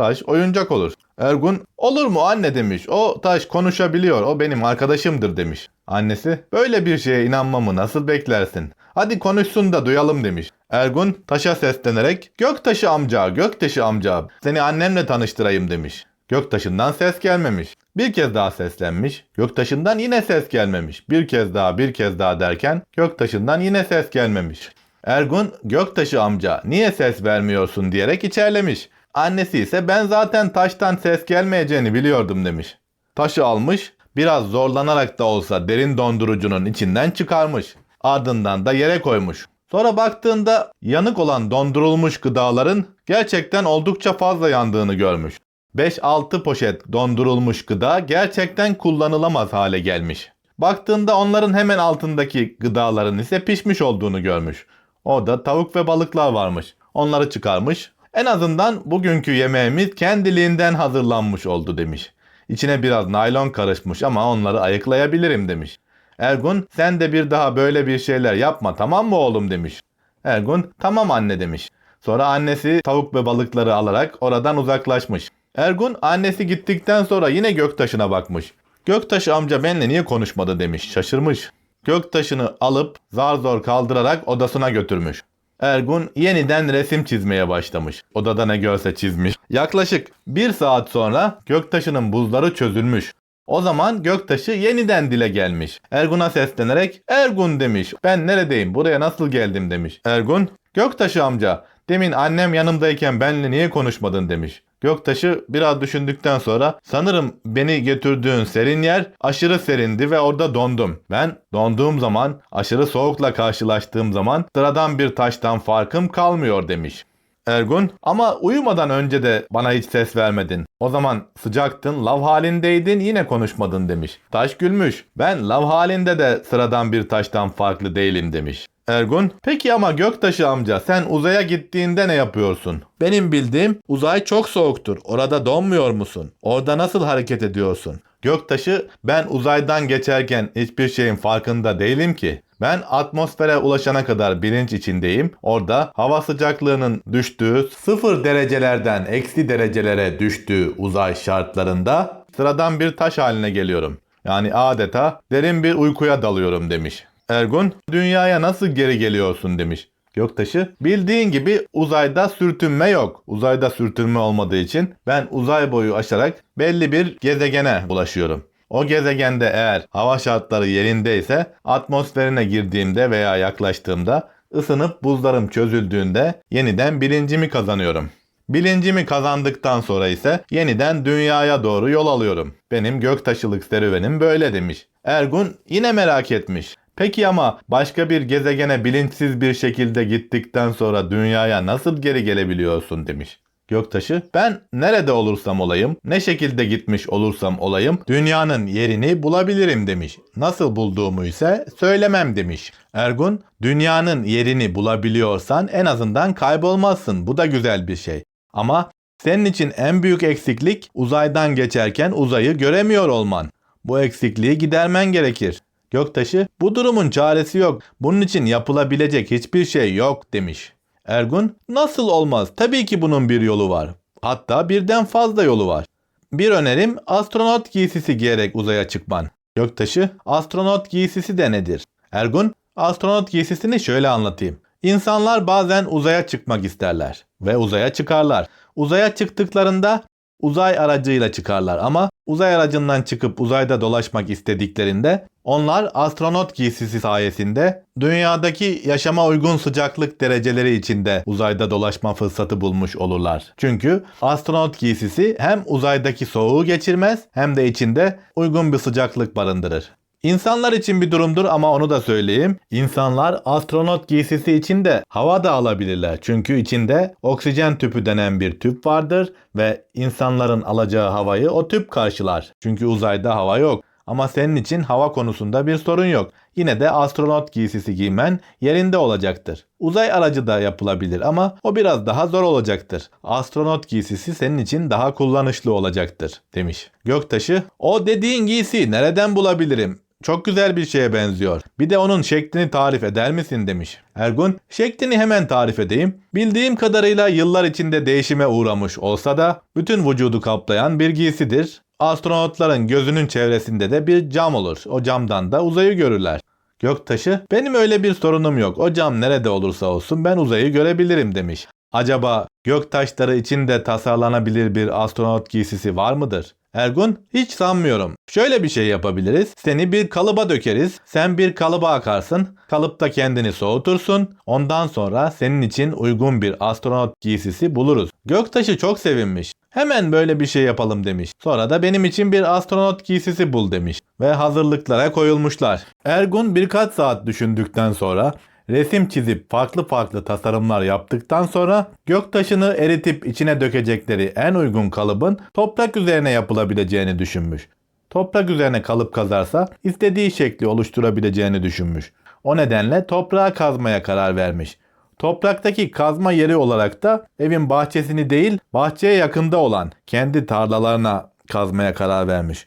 Taş oyuncak olur. Ergun olur mu anne demiş. O taş konuşabiliyor. O benim arkadaşımdır demiş. Annesi böyle bir şeye inanmamı nasıl beklersin? Hadi konuşsun da duyalım demiş. Ergun taşa seslenerek Göktaşı amca, Göktaşı amca seni annemle tanıştırayım demiş. Göktaşından ses gelmemiş. Bir kez daha seslenmiş. Göktaşından yine ses gelmemiş. Bir kez daha bir kez daha derken Göktaşından yine ses gelmemiş. Ergun Göktaşı amca niye ses vermiyorsun diyerek içerlemiş. Annesi ise ben zaten taştan ses gelmeyeceğini biliyordum demiş. Taşı almış biraz zorlanarak da olsa derin dondurucunun içinden çıkarmış. Ardından da yere koymuş. Sonra baktığında yanık olan dondurulmuş gıdaların gerçekten oldukça fazla yandığını görmüş. 5-6 poşet dondurulmuş gıda gerçekten kullanılamaz hale gelmiş. Baktığında onların hemen altındaki gıdaların ise pişmiş olduğunu görmüş. Orada tavuk ve balıklar varmış. Onları çıkarmış. En azından bugünkü yemeğimiz kendiliğinden hazırlanmış oldu demiş. İçine biraz naylon karışmış ama onları ayıklayabilirim demiş. Ergun sen de bir daha böyle bir şeyler yapma tamam mı oğlum demiş. Ergun tamam anne demiş. Sonra annesi tavuk ve balıkları alarak oradan uzaklaşmış. Ergun annesi gittikten sonra yine göktaşına bakmış. Göktaş amca benimle niye konuşmadı demiş şaşırmış. Göktaşını alıp zar zor kaldırarak odasına götürmüş. Ergun yeniden resim çizmeye başlamış. Odada ne görse çizmiş. Yaklaşık bir saat sonra göktaşının buzları çözülmüş. O zaman göktaşı yeniden dile gelmiş. Ergun'a seslenerek Ergun demiş. Ben neredeyim buraya nasıl geldim demiş. Ergun Göktaşı amca demin annem yanımdayken benimle niye konuşmadın demiş. Göktaşı biraz düşündükten sonra sanırım beni götürdüğün serin yer aşırı serindi ve orada dondum. Ben donduğum zaman aşırı soğukla karşılaştığım zaman sıradan bir taştan farkım kalmıyor demiş. Ergun ama uyumadan önce de bana hiç ses vermedin. O zaman sıcaktın, lav halindeydin yine konuşmadın demiş. Taş gülmüş. Ben lav halinde de sıradan bir taştan farklı değilim demiş. Ergun, peki ama Göktaşı amca sen uzaya gittiğinde ne yapıyorsun? Benim bildiğim uzay çok soğuktur. Orada donmuyor musun? Orada nasıl hareket ediyorsun? Göktaşı ben uzaydan geçerken hiçbir şeyin farkında değilim ki. Ben atmosfere ulaşana kadar bilinç içindeyim. Orada hava sıcaklığının düştüğü sıfır derecelerden eksi derecelere düştüğü uzay şartlarında sıradan bir taş haline geliyorum. Yani adeta derin bir uykuya dalıyorum demiş. Ergun, dünyaya nasıl geri geliyorsun demiş. Göktaşı, bildiğin gibi uzayda sürtünme yok. Uzayda sürtünme olmadığı için ben uzay boyu aşarak belli bir gezegene ulaşıyorum. O gezegende eğer hava şartları yerindeyse atmosferine girdiğimde veya yaklaştığımda ısınıp buzlarım çözüldüğünde yeniden bilincimi kazanıyorum. Bilincimi kazandıktan sonra ise yeniden dünyaya doğru yol alıyorum. Benim göktaşılık serüvenim böyle demiş. Ergun yine merak etmiş. Peki ama başka bir gezegene bilinçsiz bir şekilde gittikten sonra dünyaya nasıl geri gelebiliyorsun demiş. Göktaşı ben nerede olursam olayım, ne şekilde gitmiş olursam olayım dünyanın yerini bulabilirim demiş. Nasıl bulduğumu ise söylemem demiş. Ergun dünyanın yerini bulabiliyorsan en azından kaybolmazsın. Bu da güzel bir şey. Ama senin için en büyük eksiklik uzaydan geçerken uzayı göremiyor olman. Bu eksikliği gidermen gerekir. Göktaşı bu durumun çaresi yok. Bunun için yapılabilecek hiçbir şey yok demiş. Ergun nasıl olmaz? Tabii ki bunun bir yolu var. Hatta birden fazla yolu var. Bir önerim astronot giysisi giyerek uzaya çıkman. Göktaşı astronot giysisi de nedir? Ergun astronot giysisini şöyle anlatayım. İnsanlar bazen uzaya çıkmak isterler ve uzaya çıkarlar. Uzaya çıktıklarında uzay aracıyla çıkarlar ama uzay aracından çıkıp uzayda dolaşmak istediklerinde onlar astronot giysisi sayesinde dünyadaki yaşama uygun sıcaklık dereceleri içinde uzayda dolaşma fırsatı bulmuş olurlar. Çünkü astronot giysisi hem uzaydaki soğuğu geçirmez hem de içinde uygun bir sıcaklık barındırır. İnsanlar için bir durumdur ama onu da söyleyeyim. İnsanlar astronot giysisi için de hava da alabilirler. Çünkü içinde oksijen tüpü denen bir tüp vardır ve insanların alacağı havayı o tüp karşılar. Çünkü uzayda hava yok. Ama senin için hava konusunda bir sorun yok. Yine de astronot giysisi giymen yerinde olacaktır. Uzay aracı da yapılabilir ama o biraz daha zor olacaktır. Astronot giysisi senin için daha kullanışlı olacaktır demiş. Göktaşı o dediğin giysiyi nereden bulabilirim? Çok güzel bir şeye benziyor. Bir de onun şeklini tarif eder misin demiş. Ergun şeklini hemen tarif edeyim. Bildiğim kadarıyla yıllar içinde değişime uğramış olsa da bütün vücudu kaplayan bir giysidir. Astronotların gözünün çevresinde de bir cam olur. O camdan da uzayı görürler. Göktaşı benim öyle bir sorunum yok. O cam nerede olursa olsun ben uzayı görebilirim demiş. Acaba göktaşları içinde tasarlanabilir bir astronot giysisi var mıdır? Ergun hiç sanmıyorum. Şöyle bir şey yapabiliriz. Seni bir kalıba dökeriz. Sen bir kalıba akarsın. Kalıpta kendini soğutursun. Ondan sonra senin için uygun bir astronot giysisi buluruz. Göktaşı çok sevinmiş. Hemen böyle bir şey yapalım demiş. Sonra da benim için bir astronot giysisi bul demiş. Ve hazırlıklara koyulmuşlar. Ergun birkaç saat düşündükten sonra resim çizip farklı farklı tasarımlar yaptıktan sonra göktaşını eritip içine dökecekleri en uygun kalıbın toprak üzerine yapılabileceğini düşünmüş. Toprak üzerine kalıp kazarsa istediği şekli oluşturabileceğini düşünmüş. O nedenle toprağa kazmaya karar vermiş. Topraktaki kazma yeri olarak da evin bahçesini değil bahçeye yakında olan kendi tarlalarına kazmaya karar vermiş.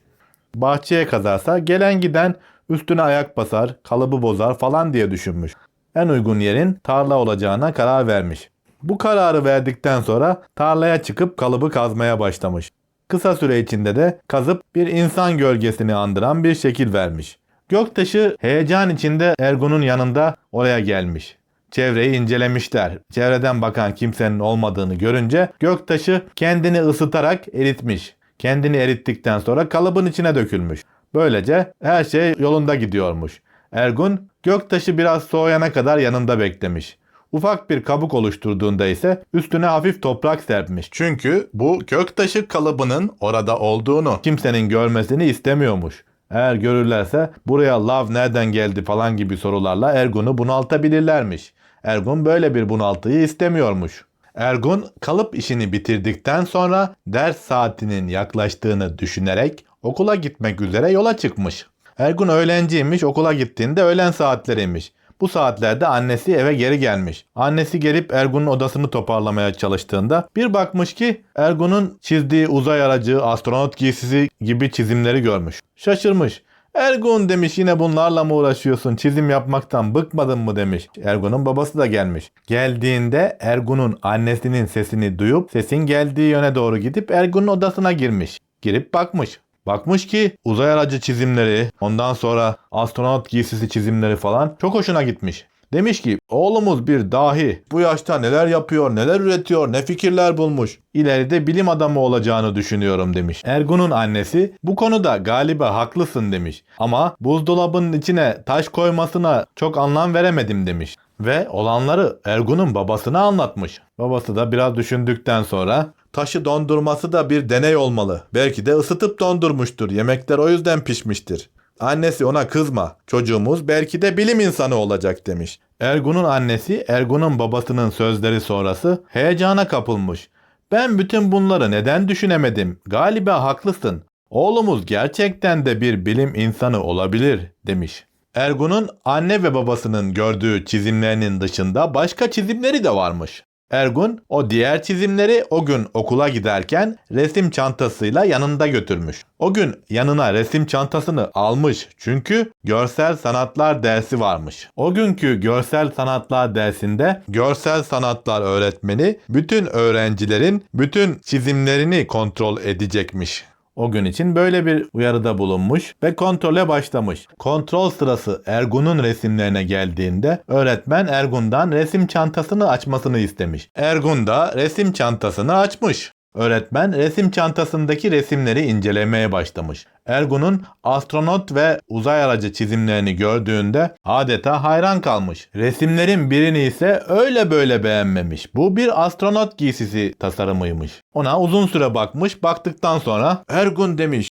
Bahçeye kazarsa gelen giden üstüne ayak basar, kalıbı bozar falan diye düşünmüş. En uygun yerin tarla olacağına karar vermiş. Bu kararı verdikten sonra tarlaya çıkıp kalıbı kazmaya başlamış. Kısa süre içinde de kazıp bir insan gölgesini andıran bir şekil vermiş. Göktaşı heyecan içinde Ergun'un yanında oraya gelmiş. Çevreyi incelemişler. Çevreden bakan kimsenin olmadığını görünce Göktaşı kendini ısıtarak eritmiş. Kendini erittikten sonra kalıbın içine dökülmüş. Böylece her şey yolunda gidiyormuş. Ergun Göktaşı biraz soğuyana kadar yanında beklemiş. Ufak bir kabuk oluşturduğunda ise üstüne hafif toprak serpmiş. Çünkü bu göktaşı kalıbının orada olduğunu kimsenin görmesini istemiyormuş. Eğer görürlerse buraya lav nereden geldi falan gibi sorularla Ergun'u bunaltabilirlermiş. Ergun böyle bir bunaltıyı istemiyormuş. Ergun kalıp işini bitirdikten sonra ders saatinin yaklaştığını düşünerek okula gitmek üzere yola çıkmış. Ergun öğlenciymiş okula gittiğinde öğlen saatleriymiş. Bu saatlerde annesi eve geri gelmiş. Annesi gelip Ergun'un odasını toparlamaya çalıştığında bir bakmış ki Ergun'un çizdiği uzay aracı, astronot giysisi gibi çizimleri görmüş. Şaşırmış. Ergun demiş yine bunlarla mı uğraşıyorsun? Çizim yapmaktan bıkmadın mı demiş. Ergun'un babası da gelmiş. Geldiğinde Ergun'un annesinin sesini duyup sesin geldiği yöne doğru gidip Ergun'un odasına girmiş. Girip bakmış. Bakmış ki uzay aracı çizimleri, ondan sonra astronot giysisi çizimleri falan çok hoşuna gitmiş. Demiş ki oğlumuz bir dahi. Bu yaşta neler yapıyor, neler üretiyor, ne fikirler bulmuş. İleride bilim adamı olacağını düşünüyorum demiş. Ergun'un annesi bu konuda galiba haklısın demiş. Ama buzdolabının içine taş koymasına çok anlam veremedim demiş. Ve olanları Ergun'un babasına anlatmış. Babası da biraz düşündükten sonra taşı dondurması da bir deney olmalı. Belki de ısıtıp dondurmuştur. Yemekler o yüzden pişmiştir. Annesi ona kızma. Çocuğumuz belki de bilim insanı olacak demiş. Ergun'un annesi Ergun'un babasının sözleri sonrası heyecana kapılmış. Ben bütün bunları neden düşünemedim? Galiba haklısın. Oğlumuz gerçekten de bir bilim insanı olabilir demiş. Ergun'un anne ve babasının gördüğü çizimlerinin dışında başka çizimleri de varmış. Ergun o diğer çizimleri o gün okula giderken resim çantasıyla yanında götürmüş. O gün yanına resim çantasını almış çünkü görsel sanatlar dersi varmış. O günkü görsel sanatlar dersinde görsel sanatlar öğretmeni bütün öğrencilerin bütün çizimlerini kontrol edecekmiş. O gün için böyle bir uyarıda bulunmuş ve kontrole başlamış. Kontrol sırası Ergun'un resimlerine geldiğinde öğretmen Ergun'dan resim çantasını açmasını istemiş. Ergun da resim çantasını açmış. Öğretmen resim çantasındaki resimleri incelemeye başlamış. Ergun'un astronot ve uzay aracı çizimlerini gördüğünde adeta hayran kalmış. Resimlerin birini ise öyle böyle beğenmemiş. Bu bir astronot giysisi tasarımıymış. Ona uzun süre bakmış, baktıktan sonra Ergun demiş